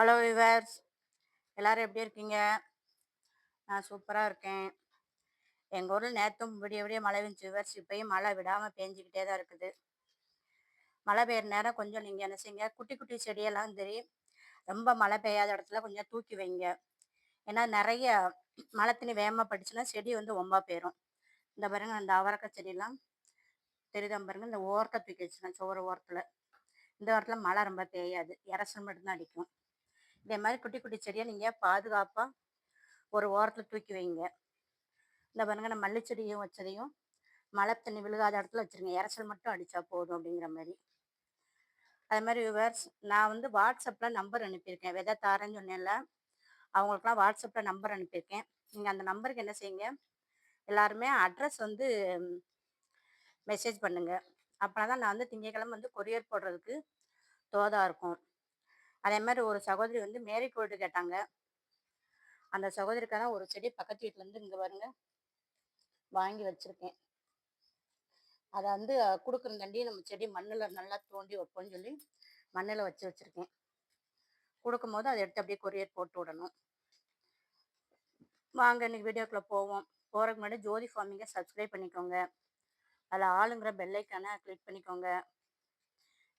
Hello viewers எல்லோரும் எப்படி இருக்கீங்க? நான் சூப்பராக இருக்கேன். எங்கள் ஊரில் நேற்றும் விடிய விடிய மழை பெஞ்சு விவர்ஸ் இப்பயும் மழை விடாமல் பேஞ்சிக்கிட்டே தான் இருக்குது. மழை பெய்யுற நேரம் கொஞ்சம் நீங்கள் என்ன செய்யுங்க குட்டி குட்டி செடியெல்லாம் தெரியும் ரொம்ப மழை பெய்யாத இடத்துல கொஞ்சம் தூக்கி வைங்க. ஏன்னா நிறைய மழை தண்ணி வேகமாக படிச்சுன்னா செடி வந்து ஒம்பா போயிடும் இந்த பாருங்க அந்த அவரக்காய் செடியெல்லாம் தெரியுதான் பாருங்க இந்த ஓரத்தை தூக்கி வச்சுருக்கேன் சோறு ஓரத்தில். இந்த வாரத்தில் மழை ரொம்ப பெய்யாது. இறசல் மட்டும்தான் அடிக்கும். இதே மாதிரி குட்டி குட்டி செடியை நீங்கள் பாதுகாப்பாக ஒரு ஓரத்தில் தூக்கி வைங்க. இந்த பாருங்க நான் மல்லிச்செடியும் வச்சதையும் மழை தண்ணி விழுகாத இடத்துல வச்சுருங்க. இறச்சல் மட்டும் அடித்தா போதும் அப்படிங்கிற மாதிரி. அது மாதிரி விவர்ஸ் நான் வந்து வாட்ஸ்அப்பில் நம்பர் அனுப்பியிருக்கேன். விதை தாரேன்னு சொன்னேன்ல அவங்களுக்குலாம் வாட்ஸ்அப்பில் நம்பர் அனுப்பியிருக்கேன். நீங்கள் அந்த நம்பருக்கு என்ன செய்யுங்க எல்லாருமே அட்ரஸ் வந்து மெசேஜ் பண்ணுங்கள் அப்படின்னா தான் நான் வந்து திங்கக்கிழமை வந்து கொரியர் போடுறதுக்கு தோதாக இருக்கும். அதே மாதிரி ஒரு சகோதரி வந்து மேரி கோல்டு கேட்டாங்க. அந்த சகோதரிக்காக ஒரு செடி பக்கத்து வீட்டிலேருந்து இங்கே பாருங்க வாங்கி வச்சுருக்கேன். அதை வந்து கொடுக்குறந்தாண்டி நம்ம செடி மண்ணில் நல்லா தோண்டி வைப்போம்னு சொல்லி மண்ணில் வச்சு வச்சுருக்கேன். கொடுக்கும்போது அதை எடுத்து அப்படியே கொரியர் போட்டு விடணும். வாங்க இன்னைக்கு வீடியோக்குள்ளே போவோம். போகிறதுக்கு முன்னாடி ஜோதி ஃபார்மிங்கை சப்ஸ்கிரைப் பண்ணிக்கோங்க. அதில் ஆளுங்கிற பெல்லைக்கான கிளிக் பண்ணிக்கோங்க.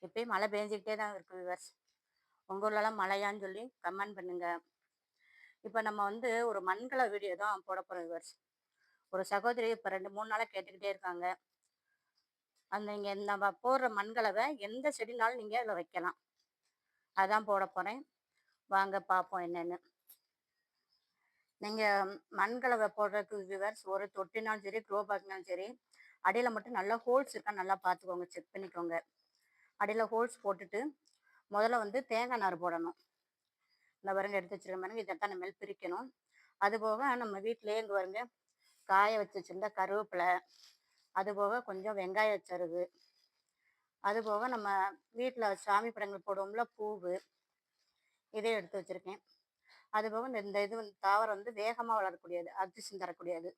இப்போயும் மழை பெஞ்சிக்கிட்டே தான் இருக்குது விவர்ஸ் உங்கள் ஊர்லலாம் மழையான்னு சொல்லி கமெண்ட் பண்ணுங்க. இப்போ நம்ம வந்து ஒரு மண்கல வீடியோ தான் போட போகிறோம் விவர்ஸ் ஒரு சகோதரி இப்போ ரெண்டு மூணு நாளாக கேட்டுக்கிட்டே இருக்காங்க. அந்த இங்கே நம்ம போடுற மண்கலவை எந்த செடினாலும் நீங்கள் அதில் வைக்கலாம். அதான் போட போகிறேன் வாங்க பார்ப்போம் என்னென்னு. நீங்கள் மண்கலவை போடுறதுக்கு விவர்ஸ் ஒரு தொட்டினாலும் சரி க்ரோ பேக்னாலும் சரி அடியில் மட்டும் நல்லா ஹோல்ஸ் இருக்கா நல்லா பார்த்துக்கோங்க செக் பண்ணிக்கோங்க. அடியில் ஹோல்ஸ் போட்டுட்டு முதல்ல வந்து தேங்காய் நார் போடணும். இந்த வருங்க எடுத்து வச்சிருக்க பாருங்க இதைத்தான் நம்ம பிரிக்கணும். அது போக நம்ம வீட்டிலேயே இங்கே வருங்க காய வச்சு வச்சுருந்தா கருவேப்பிலை அது போக கொஞ்சம் வெங்காய சருகு அது போக நம்ம வீட்டில் சாமி படங்கள் போடுவோம்ல பூவு இதே எடுத்து வச்சுருக்கேன். அது போக இந்த இந்த இது வந்து தாவரம் வந்து வேகமாக வளரக்கூடியது அதிர்ஷ்டம் தரக்கூடியது.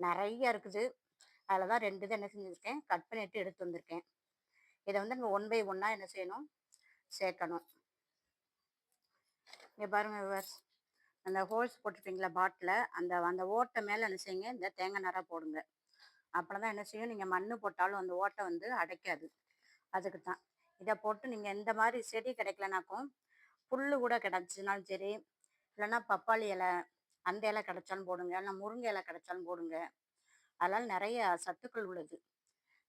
நிறைய இருக்குது. அதில் தான் ரெண்டு தான் என்ன செஞ்சுருக்கேன் கட் பண்ணிட்டு எடுத்து வந்திருக்கேன். இதை வந்து நம்ம ஒன் பை ஒன்னாக என்ன செய்யணும் சேர்க்கணும். இங்கே பாருங்க விவர்ஸ் அந்த ஹோல்ஸ் போட்டிருப்பீங்களா பாட்டில் அந்த அந்த ஓட்டை மேலே என்ன செய்யுங்க இந்த தேங்காய் நாராக போடுங்க. அப்புறம் தான் என்ன செய்யும் நீங்கள் மண் போட்டாலும் அந்த ஓட்டை வந்து அடைக்காது. அதுக்கு தான் இதை போட்டு நீங்கள் எந்த மாதிரி செடி கிடைக்கலனாக்கும் புல் கூட கிடச்சினாலும் சரி இல்லைன்னா பப்பாளி இலை அந்த இலை கிடைச்சாலும் போடுங்க இல்லைன்னா முருங்கை இலை கிடைச்சாலும் போடுங்க. அதனால் நிறைய சத்துக்கள் உள்ளது.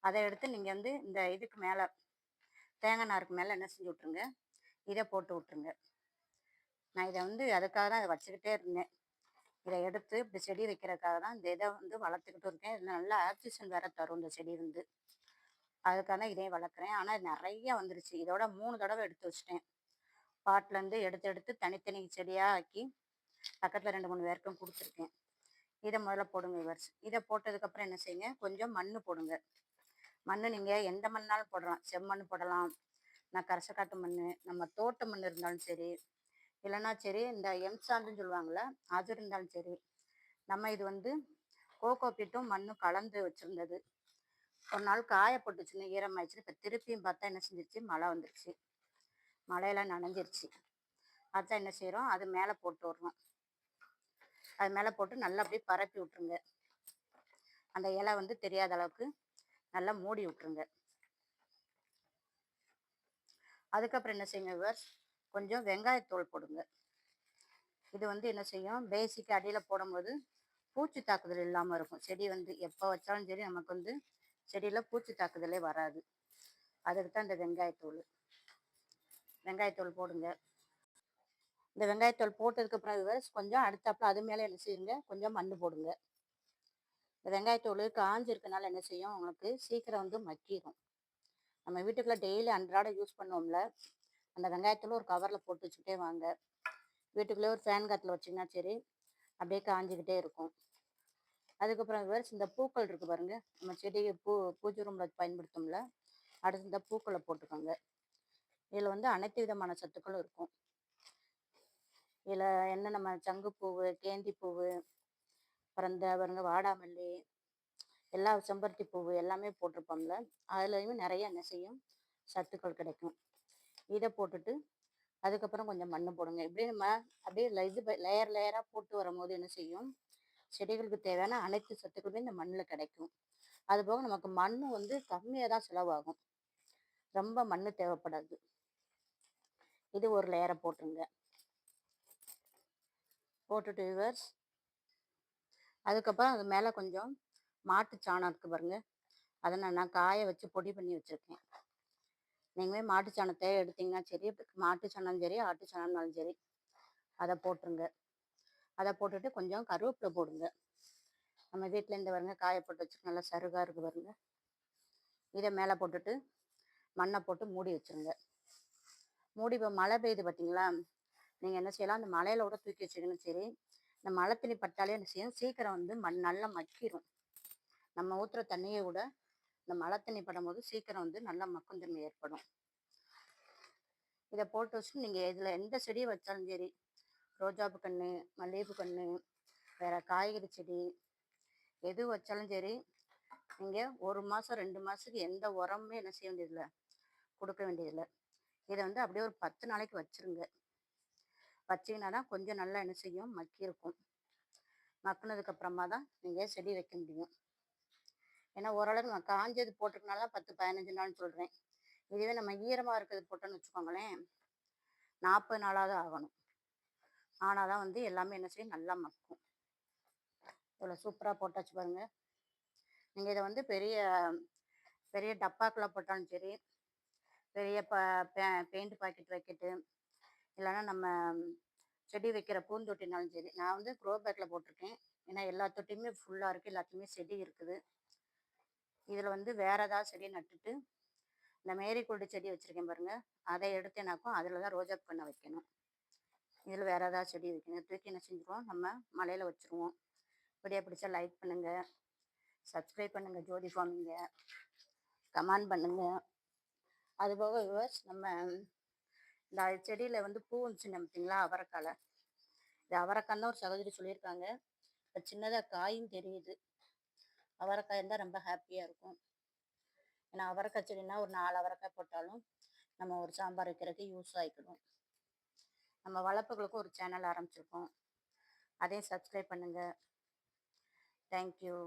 அதை எடுத்து நீங்கள் வந்து இந்த இதுக்கு மேலே தேங்காய் நாருக்கு மேலே என்ன செஞ்சு விட்ருங்க இதை போட்டு விட்ருங்க நான் இதை வந்து அதுக்காக தான் இதை வச்சுக்கிட்டே இருந்தேன். இதை எடுத்து இப்படி செடி வைக்கிறதுக்காக தான் இந்த இதை வந்து வளர்த்துக்கிட்டு இருக்கேன். இது நல்லா ஆக்சிஜன் வேற தரும் இந்த செடி வந்து. அதுக்காக தான் இதையும் வளர்க்குறேன். ஆனால் நிறைய வந்துருச்சு. இதோட மூணு தடவை எடுத்து வச்சிட்டேன். பாட்டிலேருந்து எடுத்து எடுத்து தனித்தனி செடியாக ஆக்கி பக்கத்தில் ரெண்டு மூணு பேருக்கும் கொடுத்துருக்கேன். இதை முதல்ல போடுங்க இவர்ஸ் இதை போட்டதுக்கப்புறம் என்ன செய்யுங்க? கொஞ்சம் மண் போடுங்க. மண் நீங்கள் எந்த மண்ணாலும் போடலாம். செம்மண் போடலாம். நான் கரசக்காட்டு மண் நம்ம தோட்ட மண் இருந்தாலும் சரி இல்லைன்னா சரி இந்த எம்சாண்டுன்னு சொல்லுவாங்கள்ல அது இருந்தாலும் சரி நம்ம இது வந்து கோகோ பீட்டும் மண்ணும் கலந்து வச்சுருந்தது. ஒரு நாள் காயப்பட்டுச்சுன்னு ஈரமாயிடுச்சு இப்போ திருப்பியும் பார்த்தா என்ன செஞ்சிருச்சு? மழை வந்துருச்சு. மழையெல்லாம் நனைஞ்சிருச்சு. அதான் என்ன செய்கிறோம் அது மேலே போட்டு விட்றோம். அது மேலே போட்டு நல்லா அப்படியே பரப்பி விட்ருங்க அந்த இலை வந்து தெரியாத அளவுக்கு நல்லா மூடி விட்ருங்க அதுக்கப்புறம் என்ன செய்யுங்க விவர்ஸ் கொஞ்சம் வெங்காயத்தோல் போடுங்க. இது வந்து என்ன செய்யும்? பேசிக் அடியில் போடும்போது பூச்சி தாக்குதல் இல்லாமல் இருக்கும். செடி வந்து எப்போ வச்சாலும் சரி நமக்கு வந்து செடியில் பூச்சி தாக்குதலே வராது. அதுக்கு தான் இந்த வெங்காயத்தூள். வெங்காயத்தூள் போடுங்க. இந்த வெங்காயத்தோல் போட்டதுக்கப்புறம் விவர்ஸ் கொஞ்சம் அடுத்தாப்புல அது மேலே என்ன செய்யுங்க? கொஞ்சம் மண் போடுங்க. இந்த வெங்காயத்தூள் காஞ்சிருக்கனால என்ன செய்யும்? உங்களுக்கு சீக்கிரம் வந்து மக்கிடும் நம்ம வீட்டுக்குள்ளே டெய்லி அன்றாட யூஸ் பண்ணுவோம்ல. அந்த வெங்காயத்தூள் ஒரு கவரில் போட்டு வச்சுக்கிட்டே வாங்க. வீட்டுக்குள்ளே ஒரு ஃபேன் காத்தில் வச்சிங்கன்னா சரி அப்படியே காஞ்சிக்கிட்டே இருக்கும். அதுக்கப்புறம் வேறு இந்த பூக்கள் இருக்குது பாருங்கள் நம்ம செடியை பூ பூஜை ரூமில் பயன்படுத்தோம்ல. அடுத்து இந்த பூக்களை போட்டுக்கோங்க. இதில் வந்து அனைத்து விதமான சத்துக்களும் இருக்கும். இதில் என்ன நம்ம சங்குப்பூவு கேந்தி பூவு அப்புறம் இந்த பாருங்க வாடாமல்லி எல்லா செம்பருத்தி பூவு எல்லாமே போட்டிருப்போம்ல அதுலேயுமே நிறைய என்ன செய்யும் சத்துக்கள் கிடைக்கும். இதை போட்டுட்டு அதுக்கப்புறம் கொஞ்சம் மண் போடுங்க. இப்படியே நம்ம அப்படியே இது லேயர் லேயராக போட்டு வரும்போது என்ன செய்யும்? செடிகளுக்கு தேவையான அனைத்து சத்துக்களுமே இந்த மண்ணில் கிடைக்கும். அதுபோக நமக்கு மண் வந்து கம்மியாக தான் செலவாகும். ரொம்ப மண் தேவைப்படாது. இது ஒரு லேயரை போட்டுருங்க. போட்டுட்டு விவர்ஸ் அதுக்கப்புறம் அது மேலே கொஞ்சம் மாட்டு சாணம் இருக்குது பாருங்க. அதை நான் நான் காய வச்சு பொடி பண்ணி வச்சுருக்கேன். நீங்களே மாட்டு சாணத்தை எடுத்தீங்கன்னா சரி மாட்டு சாணம் சரி ஆட்டு சாணம்னாலும் சரி அதை போட்டுருங்க. அதை போட்டுட்டு கொஞ்சம் கருவேப்பிலை போடுங்க. நம்ம வீட்டில் இந்த வருங்க காய போட்டு வச்சுருக்க நல்லா சருகாக இருக்குது பாருங்க. இதை மேலே போட்டுட்டு மண்ணை போட்டு மூடி வச்சுருங்க. மூடி இப்போ மழை பெய்யுது பார்த்தீங்களா நீங்கள் என்ன செய்யலாம்? அந்த மலையில கூட தூக்கி வச்சுக்கணும் சரி இந்த மழை தண்ணி பட்டாலே என்ன செய்யும் சீக்கிரம் வந்து மண் நல்லா மக்கிரும். நம்ம ஊற்றுற தண்ணியை விட இந்த மழை தண்ணி படும்போது சீக்கிரம் வந்து நல்லா மக்கும் தன்மை ஏற்படும். இதை போட்டு வச்சு நீங்கள் இதில் எந்த செடியை வச்சாலும் சரி ரோஜாப்பு கன்று மல்லிகைப்பூ கன்று வேறு காய்கறி செடி எது வச்சாலும் சரி நீங்கள் ஒரு மாதம் ரெண்டு மாதத்துக்கு எந்த உரமுமே என்ன செய்ய வேண்டியதில்லை கொடுக்க வேண்டியதில்லை. இதை வந்து அப்படியே ஒரு பத்து நாளைக்கு வச்சுருங்க. வச்சிங்கன்னா தான் கொஞ்சம் நல்லா என்ன செய்யும்? மக்கி இருக்கும் அப்புறமா தான் நீங்கள் செடி வைக்க முடியும். ஏன்னா ஓரளவுக்கு நான் காஞ்சது போட்டிருக்கனால பத்து பதினஞ்சு நாள்னு சொல்கிறேன் இதுவே நம்ம ஈரமாக இருக்கிறது போட்டோன்னு வச்சுக்கோங்களேன். நாற்பது நாளாவது ஆகணும். ஆனால் தான் வந்து எல்லாமே என்ன செய்யும்? நல்லா மக்கும். இவ்வளோ சூப்பராக போட்டாச்சு பாருங்கள் நீங்கள் இதை வந்து பெரிய பெரிய டப்பாக்குள்ளே போட்டாலும் சரி பெரிய ப பெயிண்ட் பாக்கெட் வைக்கெட்டு இல்லைன்னா நம்ம செடி வைக்கிற பூந்தொட்டினாலும் சரி. நான் வந்து க்ரோ பேக்கில் போட்டிருக்கேன். ஏன்னா எல்லா தொட்டியுமே ஃபுல்லாக இருக்குது எல்லாத்துலேயுமே செடி இருக்குது. இதில் வந்து வேறு ஏதாவது செடி நட்டுட்டு இந்த மேரிகோல்டு செடி வச்சுருக்கேன் பாருங்கள் அதை எடுத்தேனாக்கும் அதில் தான் ரோஜா பண்ண வைக்கணும். இதில் வேறு ஏதாவது செடி வைக்கணும். தூக்கி என்ன செஞ்சுருவோம்? நம்ம மலையில் வச்சுருவோம். இப்படியே பிடிச்சா லைக் பண்ணுங்கள் சப்ஸ்கிரைப் பண்ணுங்கள் ஜோதி ஃபார்மிங்க. கமெண்ட் பண்ணுங்கள் அதுபோக விவர்ஸ் நம்ம இந்த செடியில் வந்து பூ வந்துச்சு பார்த்தீங்களா அவரைக்கால. இது அவரைக்காய் தான் ஒரு சகோதரி சொல்லியிருக்காங்க. இப்போ சின்னதாக காயும் தெரியுது. அவரைக்காய் இருந்தால் ரொம்ப ஹாப்பியாக இருக்கும். ஏன்னா அவரைக்காய் செடினா ஒரு நாலு அவரைக்காய் போட்டாலும் நம்ம ஒரு சாம்பார் வைக்கிறதுக்கு யூஸ் ஆகிக்கணும் நம்ம வளர்ப்புகளுக்கும் ஒரு சேனல் ஆரம்பிச்சிருக்கோம். அதையும் சப்ஸ்கிரைப் பண்ணுங்கள் தேங்க்யூ.